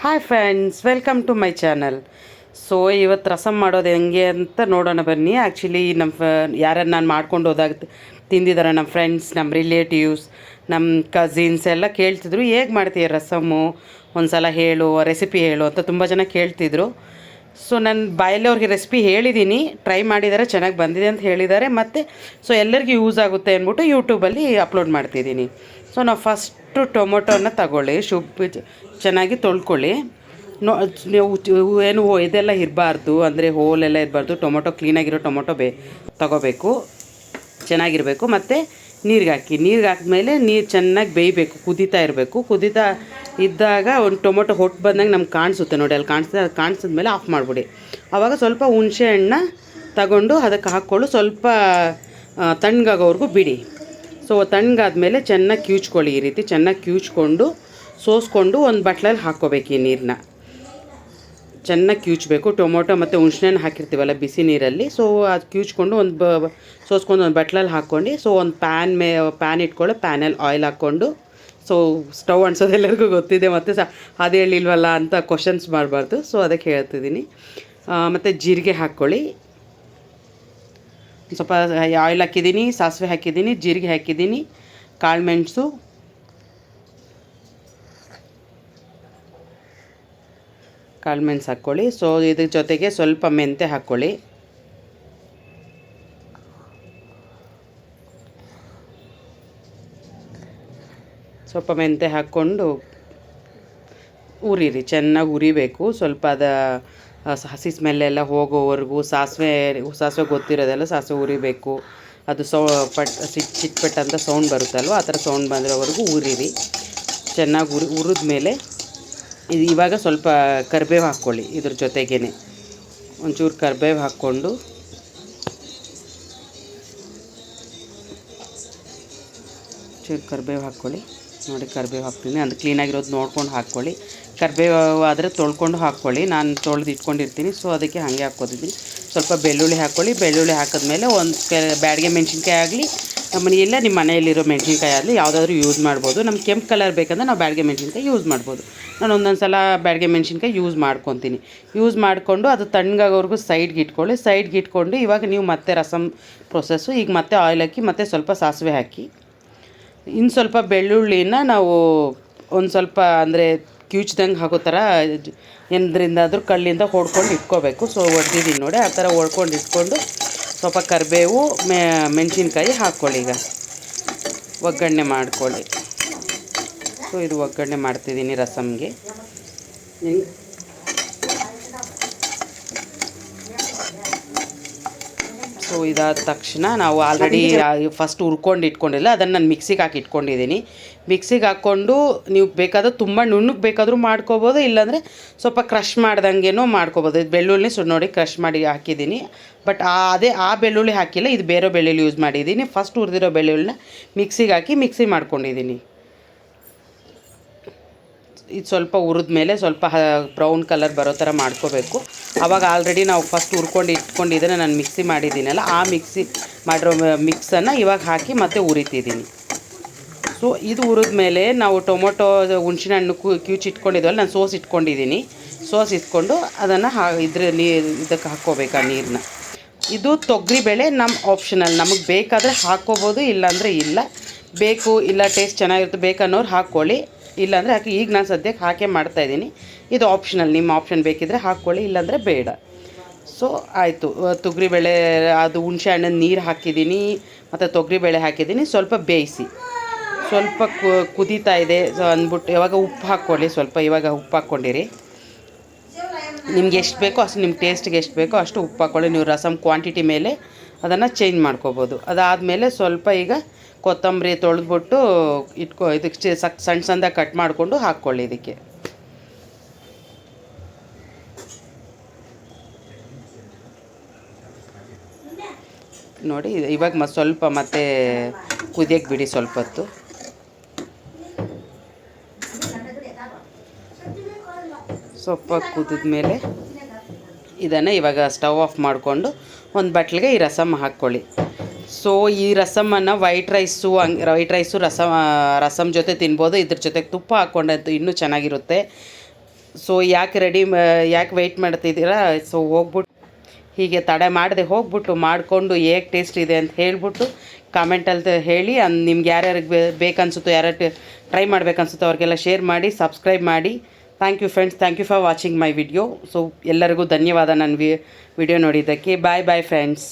Hi friends welcome to my channel so ಇವತ್ತು ರಸಮ್ ಮಾಡೋದು ಹೆಂಗೆ ಅಂತ ನೋಡೋಣ ಬನ್ನಿ. ಆ್ಯಕ್ಚುಲಿ ನಮ್ಮ ಫ ಯಾರ್ಯಾರು ನಾನು ಮಾಡ್ಕೊಂಡು ಹೋದಾಗ ತಿಂದಿದ್ದಾರೆ ನಮ್ಮ ಫ್ರೆಂಡ್ಸ್ ನಮ್ಮ ರಿಲೇಟಿವ್ಸ್ ನಮ್ಮ ಕಸಿನ್ಸ್ ಎಲ್ಲ ಕೇಳ್ತಿದ್ರು. ಹೇಗೆ ಮಾಡ್ತೀಯ ರಸಮ್ಮು ಒಂದು ಸಲ ಹೇಳು ರೆಸಿಪಿ ಹೇಳು ಅಂತ ತುಂಬ ಜನ ಕೇಳ್ತಿದ್ರು. ಸೊ ನಾನು ಬಾಯಲ್ಲಿ ಅವ್ರಿಗೆ ರೆಸಿಪಿ ಹೇಳಿದ್ದೀನಿ ಟ್ರೈ ಮಾಡಿದ್ದಾರೆ ಚೆನ್ನಾಗಿ ಬಂದಿದೆ ಅಂತ ಹೇಳಿದ್ದಾರೆ ಮತ್ತು ಸೊ ಎಲ್ಲರಿಗೂ ಯೂಸ್ ಆಗುತ್ತೆ ಅಂದ್ಬಿಟ್ಟು ಯೂಟ್ಯೂಬಲ್ಲಿ ಅಪ್ಲೋಡ್ ಮಾಡ್ತಿದ್ದೀನಿ ಸೊ ನಾವು ಫಸ್ಟು ಟೊಮೊಟೊನ ತಗೊಳ್ಳಿ ಶುಭ ಚೆನ್ನಾಗಿ ತೊಳ್ಕೊಳ್ಳಿ. ನೋ ಏನು ಇದೆಲ್ಲ ಇರಬಾರ್ದು, ಅಂದರೆ ಹೋಲೆಲ್ಲ ಇರಬಾರ್ದು, ಟೊಮೊಟೊ ಕ್ಲೀನಾಗಿರೋ ಟೊಮೊಟೊ ಬೇ, ತಗೋಬೇಕು. ಚೆನ್ನಾಗಿರಬೇಕು, ಮತ್ತು ನೀರಿಗೆ ಹಾಕಿ. ನೀರಿಗೆ ಹಾಕಿದ್ಮೇಲೆ ನೀರು ಚೆನ್ನಾಗಿ ಬೇಯಬೇಕು, ಕುದೀತಾ ಇರಬೇಕು. ಕುದೀತಾ ಇದ್ದಾಗ ಒಂದು ಟೊಮೊಟೊ ಹೊಟ್ಟು ಬಂದಂಗೆ ನಮ್ಗೆ ಕಾಣಿಸುತ್ತೆ ನೋಡಿ, ಅಲ್ಲಿ ಕಾಣಿಸ್ತಾ ಕಾಣಿಸಿದ್ಮೇಲೆ ಆಫ್ ಮಾಡಿಬಿಡಿ. ಆವಾಗ ಸ್ವಲ್ಪ ಹುಣಸೆ ಹಣ್ಣ ತಗೊಂಡು ಅದಕ್ಕೆ ಹಾಕ್ಕೊಳ್ಳು. ಸ್ವಲ್ಪ ತಣ್ಣಗಾಗೋವರೆಗೂ ಬಿಡಿ. ಸೊ ತಣ್ಣಗಾದ್ಮೇಲೆ ಚೆನ್ನಾಗಿ ಕ್ಯೂಚ್ಕೊಳ್ಳಿ ಈ ರೀತಿ. ಚೆನ್ನಾಗಿ ಕ್ಯೂಚ್ಕೊಂಡು, ಸೋಸ್ಕೊಂಡು ಒಂದು ಬಟ್ಲಲ್ಲಿ ಹಾಕ್ಕೋಬೇಕು ಈ ನೀರನ್ನ ಚೆನ್ನಾಗಿ ಕ್ಯೂಚ್ಬೇಕು. ಟೊಮೊಟೊ ಮತ್ತು ಹುಣ್ಸೆಹಣ್ಣು ಹಾಕಿರ್ತೀವಲ್ಲ ಬಿಸಿ ನೀರಲ್ಲಿ. ಸೊ ಅದು ಕ್ಯೂಚ್ಕೊಂಡು ಒಂದು ಬ, ಸೋಸ್ಕೊಂಡು ಒಂದು ಬಟ್ಲಲ್ಲಿ ಹಾಕ್ಕೊಂಡು ಸೊ ಒಂದು ಪ್ಯಾನ್ ಮೇ, ಪ್ಯಾನ್ ಇಟ್ಕೊಳ್ಳಿ ಪ್ಯಾನಲ್ಲಿ ಆಯಿಲ್ ಹಾಕ್ಕೊಂಡು ಸೊ ಸ್ಟವ್ ಅಂಟ್ಸೋದು ಎಲ್ಲರಿಗೂ ಗೊತ್ತಿದೆ, ಮತ್ತು ಸ, ಅದು ಹೇಳಿಲ್ವಲ್ಲ ಅಂತ ಕ್ವಶನ್ಸ್ ಮಾಡಬಾರ್ದು. ಸೊ ಅದಕ್ಕೆ ಹೇಳ್ತಿದ್ದೀನಿ. ಮತ್ತು ಜೀರಿಗೆ ಹಾಕ್ಕೊಳ್ಳಿ. ಸ್ವಲ್ಪ ಆಯಿಲ್ ಹಾಕಿದ್ದೀನಿ, ಸಾಸಿವೆ ಹಾಕಿದ್ದೀನಿ, ಜೀರಿಗೆ ಹಾಕಿದ್ದೀನಿ, ಕಾಳು ಮೆಣಸು. ಕಾಳು ಮೆಣಸು ಹಾಕ್ಕೊಳ್ಳಿ. ಸೊ ಇದ್ರ ಜೊತೆಗೆ ಸ್ವಲ್ಪ ಮೆಂತೆ ಹಾಕ್ಕೊಳ್ಳಿ. ಸ್ವಲ್ಪ ಮೆಂತೆ ಹಾಕ್ಕೊಂಡು ಉರಿರಿ ಚೆನ್ನಾಗಿ ಉರಿಬೇಕು. ಸ್ವಲ್ಪ ಅದ ಹಸಿ ಸ್ಮೆಲ್ಲೆಲ್ಲ ಹೋಗೋವರೆಗೂ ಸಾಸಿವೆ ಸಾಸಿವೆ ಗೊತ್ತಿರೋದೆಲ್ಲ ಸಾಸಿವೆ ಉರಿಬೇಕು ಅದು ಸೌ ಪಟ್ ಸಿಟ್ ಚಿಟ್ಪಟ್ ಅಂತ ಸೌಂಡ್ ಬರುತ್ತಲ್ವ ಆ ಥರ ಸೌಂಡ್ ಬಂದಿರೋವರೆಗೂ ಉರಿರಿ ಚೆನ್ನಾಗಿ ಉರಿ ಉರಿದ ಮೇಲೆ ಇದು ಇವಾಗ ಸ್ವಲ್ಪ ಕರಿಬೇವು ಹಾಕ್ಕೊಳ್ಳಿ ಇದ್ರ ಜೊತೆಗೇ ಒಂಚೂರು ಕರಿಬೇವು ಹಾಕ್ಕೊಂಡು ಚೂರು ಕರಿಬೇವು ಹಾಕ್ಕೊಳ್ಳಿ. ನೋಡಿ ಕರಿಬೇವು ಹಾಕ್ತೀನಿ. ಅದು ಕ್ಲೀನಾಗಿರೋದು ನೋಡ್ಕೊಂಡು ಹಾಕ್ಕೊಳ್ಳಿ. ಕರಿಬೇವು ಆದರೆ ತೊಳ್ಕೊಂಡು ಹಾಕ್ಕೊಳ್ಳಿ. ನಾನು ತೊಳೆದು ಇಟ್ಕೊಂಡಿರ್ತೀನಿ. ಸೊ ಅದಕ್ಕೆ ಹಾಗೆ ಹಾಕ್ಕೋತಿದ್ದೀನಿ. ಸ್ವಲ್ಪ ಬೆಳ್ಳುಳ್ಳಿ ಹಾಕ್ಕೊಳ್ಳಿ. ಬೆಳ್ಳುಳ್ಳಿ ಹಾಕಿದ್ಮೇಲೆ ಒಂದು ಕೆ, ಬ್ಯಾಡಿಗೆ ಮೆಣಸಿನ್ಕಾಯಿ ಆಗಲಿ ನಮ್ಮನೆಲ್ಲ ನಿಮ್ಮ ಮನೆಯಲ್ಲಿರೋ ಮೆಣಸಿನ್ಕಾಯಿ ಆಗಲಿ ಯಾವುದಾದ್ರೂ ಯೂಸ್ ಮಾಡ್ಬೋದು. ನಮ್ಗೆ ಕೆಂಪು ಕಲರ್ ಬೇಕಂದ್ರೆ ನಾವು ಬ್ಯಾಡಿಗೆ ಮೆಣಸಿನ್ಕಾಯಿ ಯೂಸ್ ಮಾಡ್ಬೋದು. ನಾನು ಒಂದೊಂದು ಸಲ ಬ್ಯಾಡಿಗೆ ಮೆಣಸಿನ್ಕಾಯಿ ಯೂಸ್ ಮಾಡ್ಕೊತೀನಿ. ಯೂಸ್ ಮಾಡಿಕೊಂಡು ಅದು ತಣ್ಣಗಾಗೋವರೆಗೂ ಸೈಡ್ಗೆ ಇಟ್ಕೊಳ್ಳಿ. ಸೈಡ್ಗೆ ಇಟ್ಕೊಂಡು ಇವಾಗ ನೀವು ಮತ್ತೆ ರಸಮ್ ಪ್ರೊಸೆಸ್ಸು ಈಗ ಮತ್ತೆ ಆಯಿಲ್ ಹಾಕಿ, ಮತ್ತೆ ಸ್ವಲ್ಪ ಸಾಸಿವೆ ಹಾಕಿ. ಇನ್ನು ಸ್ವಲ್ಪ ಬೆಳ್ಳುಳ್ಳಿನ ನಾವು ಒಂದು ಸ್ವಲ್ಪ ಅಂದರೆ ಕ್ಯೂಚ್ದಂಗೆ ಹಾಕೋ ಥರ ಎಂದ್ರಿಂದಾದ್ರೂ ಕಲ್ಲಿಂದ ಹೊಡ್ಕೊಂಡು ಇಟ್ಕೋಬೇಕು. ಸೊ ಹೊಡ್ದಿದ್ದೀನಿ ನೋಡಿ, ಆ ಥರ ಹೊಡ್ಕೊಂಡು ಇಟ್ಕೊಂಡು ಸ್ವಲ್ಪ ಕರಿಬೇವು ಮೆಣಸಿನ್ಕಾಯಿ ಹಾಕ್ಕೊಳ್ಳಿ ಈಗ. ಒಗ್ಗರಣೆ ಮಾಡ್ಕೊಳ್ಳಿ. ಸೊ ಇದು ಒಗ್ಗರಣೆ ಮಾಡ್ತಿದ್ದೀನಿ ರಸಮ್ಗೆ ಸೊ ಇದಾದ ತಕ್ಷಣ ನಾವು ಆಲ್ರೆಡಿ ಫಸ್ಟ್ ಹುರ್ಕೊಂಡು ಇಟ್ಕೊಂಡಿಲ್ಲ ಅದನ್ನು ನಾನು ಮಿಕ್ಸಿಗೆ ಹಾಕಿ ಇಟ್ಕೊಂಡಿದ್ದೀನಿ ಮಿಕ್ಸಿಗೆ ಹಾಕ್ಕೊಂಡು ನೀವು ಬೇಕಾದ್ರೆ ತುಂಬ ನುಣ್ಣಗೆ ಬೇಕಾದರೂ ಮಾಡ್ಕೋಬೋದು ಇಲ್ಲಾಂದರೆ ಸ್ವಲ್ಪ ಕ್ರಷ್ ಮಾಡ್ದಂಗೆನೂ ಮಾಡ್ಕೋಬೋದು. ಇದು ಬೆಳ್ಳುಳ್ಳಿ ಸೊ ನೋಡಿ ಕ್ರಷ್ ಮಾಡಿ ಹಾಕಿದ್ದೀನಿ ಬಟ್ ಆ ಅದೇ ಆ ಬೆಳ್ಳುಳ್ಳಿ ಹಾಕಿಲ್ಲ ಇದು ಬೇರೆ ಬೆಳ್ಳುಳ್ಳಿ ಯೂಸ್ ಮಾಡಿದ್ದೀನಿ ಫಸ್ಟ್ ಹುರಿದಿರೋ ಬೆಳ್ಳುಳ್ಳಿನ ಮಿಕ್ಸಿಗೆ ಹಾಕಿ ಮಿಕ್ಸಿ ಮಾಡ್ಕೊಂಡಿದ್ದೀನಿ ಇದು ಸ್ವಲ್ಪ ಹುರಿದ ಮೇಲೆ ಸ್ವಲ್ಪ ಬ್ರೌನ್ ಕಲರ್ ಬರೋ ಥರ ಮಾಡ್ಕೋಬೇಕು. ಆವಾಗ ಆಲ್ರೆಡಿ ನಾವು ಫಸ್ಟ್ ಹುರ್ಕೊಂಡು ಇಟ್ಕೊಂಡಿದ್ದನ್ನು ನಾನು ಮಿಕ್ಸಿ ಮಾಡಿದ್ದೀನಲ್ಲ, ಆ ಮಿಕ್ಸಿ ಮಾಡಿರೋ ಮಿಕ್ಸನ್ನು ಇವಾಗ ಹಾಕಿ ಮತ್ತೆ ಉರಿತಿದ್ದೀನಿ ಸೊ ಇದು ಹುರಿದ ಮೇಲೆ ನಾವು ಟೊಮೊಟೊ, ಹುಣಸಿನ ಹಣ್ಣು ಕು, ಕ್ಯೂಚ್ ಇಟ್ಕೊಂಡಿದ್ವಲ್ಲ, ನಾನು ಸೋಸ್ ಇಟ್ಕೊಂಡಿದ್ದೀನಿ ಸೋಸ್ ಇಟ್ಕೊಂಡು ಅದನ್ನು ಹಾ ಇದ್ರ ನೀರು ಇದಕ್ಕೆ ಹಾಕ್ಕೋಬೇಕು ಆ ನೀರನ್ನ ಇದು ತೊಗರಿಬೇಳೆ ನಮ್ಮ ಆಪ್ಷನಲ್ ನಮಗೆ ಬೇಕಾದರೆ ಹಾಕ್ಕೋಬೋದು, ಇಲ್ಲಾಂದರೆ ಇಲ್ಲ. ಬೇಕು, ಇಲ್ಲ ಟೇಸ್ಟ್ ಚೆನ್ನಾಗಿರುತ್ತೆ, ಬೇಕನ್ನೋರು ಹಾಕ್ಕೊಳ್ಳಿ. ಇಲ್ಲಾಂದರೆ ಹಾಕಿ, ಈಗ ನಾನು ಸದ್ಯಕ್ಕೆ ಹಾಕೇ ಮಾಡ್ತಾಯಿದ್ದೀನಿ ಇದು ಆಪ್ಷನಲ್ ನಿಮ್ಮ ಆಪ್ಷನ್ ಬೇಕಿದ್ದರೆ ಹಾಕ್ಕೊಳ್ಳಿ, ಇಲ್ಲಾಂದರೆ ಬೇಡ. ಸೊ ಆಯಿತು. ತೊಗರಿಬೇಳೆ, ಅದು ಹುಣಸೆ ಹಣ್ಣಿನ ನೀರು ಹಾಕಿದ್ದೀನಿ, ಮತ್ತು ತೊಗರಿಬೇಳೆ ಹಾಕಿದ್ದೀನಿ. ಸ್ವಲ್ಪ ಬೇಯಿಸಿ. ಸ್ವಲ್ಪ ಕುದೀತಾ ಇದೆ. ಸೊ ಅಂದ್ಬಿಟ್ಟು ಯಾವಾಗ ಉಪ್ಪು ಹಾಕ್ಕೊಳ್ಳಿ ಸ್ವಲ್ಪ. ಇವಾಗ ಉಪ್ಪು ಹಾಕ್ಕೊಂಡಿರಿ. ನಿಮ್ಗೆ ಎಷ್ಟು ಬೇಕೋ ಅಷ್ಟು ನಿಮ್ಮ ಟೇಸ್ಟ್ಗೆ ಎಷ್ಟು ಬೇಕೋ ಅಷ್ಟು ಉಪ್ಪು ಹಾಕ್ಕೊಳ್ಳಿ. ನೀವು ರಸಮ್ ಕ್ವಾಂಟಿಟಿ ಮೇಲೆ ಅದನ್ನು ಚೇಂಜ್ ಮಾಡ್ಕೋಬೋದು. ಅದಾದಮೇಲೆ ಸ್ವಲ್ಪ ಈಗ ಕೊತ್ತಂಬರಿ ತೊಳೆದ್ಬಿಟ್ಟು ಇಟ್ಕೊ, ಇದಕ್ಕೆ ಸಕ್ ಸಣ್ಣ ಸಣ್ಣದಾಗಿ ಕಟ್ ಮಾಡಿಕೊಂಡು ಹಾಕ್ಕೊಳ್ಳಿ ಇದಕ್ಕೆ. ನೋಡಿ ಇವಾಗ ಮ, ಸ್ವಲ್ಪ ಮತ್ತೆ ಕುದಿಯಕ್ಕೆ ಬಿಡಿ ಸ್ವಲ್ಪ ಹೊತ್ತು ಸ್ವಲ್ಪ ಕುದಿದ್ಮೇಲೆ ಇದನ್ನು ಇವಾಗ ಸ್ಟವ್ ಆಫ್ ಮಾಡಿಕೊಂಡು ಒಂದು ಬಟ್ಲಿಗೆ ಈ ರಸಮ್ ಹಾಕ್ಕೊಳ್ಳಿ. ಸೊ ಈ ರಸಮನ್ನು ವೈಟ್ ರೈಸು ಹಂಗೆ ವೈಟ್ ರೈಸು ರಸಮ್ ರಸಮ್ ಜೊತೆ ತಿನ್ಬೋದು. ಇದ್ರ ಜೊತೆಗೆ ತುಪ್ಪ ಹಾಕ್ಕೊಂಡಂತೂ ಇನ್ನೂ ಚೆನ್ನಾಗಿರುತ್ತೆ. ಸೊ ಯಾಕೆ ರೆಡಿ ಯಾಕೆ ವೆಯ್ಟ್ ಮಾಡ್ತಿದ್ದೀರಾ? ಸೊ ಹೋಗ್ಬಿಟ್ಟು ಹೀಗೆ ತಡೆ ಮಾಡಿದೆ ಹೋಗ್ಬಿಟ್ಟು ಮಾಡಿಕೊಂಡು ಹೇಗೆ ಟೇಸ್ಟ್ ಇದೆ ಅಂತ ಹೇಳ್ಬಿಟ್ಟು ಕಾಮೆಂಟಲ್ಲಿ ಹೇಳಿ. ಅನ್ ನಿಮ್ಗೆ ಯಾರ್ಯಾರಿಗೆ ಬೇಕನ್ಸುತ್ತೋ ಯಾರ್ಯಾರು ಟ್ರೈ ಮಾಡ್ಬೇಕನ್ಸುತ್ತೋ ಅವ್ರಿಗೆಲ್ಲ ಶೇರ್ ಮಾಡಿ ಸಬ್ಸ್ಕ್ರೈಬ್ ಮಾಡಿ. Thank you friends thank you for watching my video so ಎಲ್ಲರಿಗೂ ಧನ್ಯವಾದ ನನ್ನ ವಿ ವಿಡಿಯೋ ನೋಡಿದ್ದಕ್ಕೆ. ಬಾಯ್ ಬಾಯ್ ಫ್ರೆಂಡ್ಸ್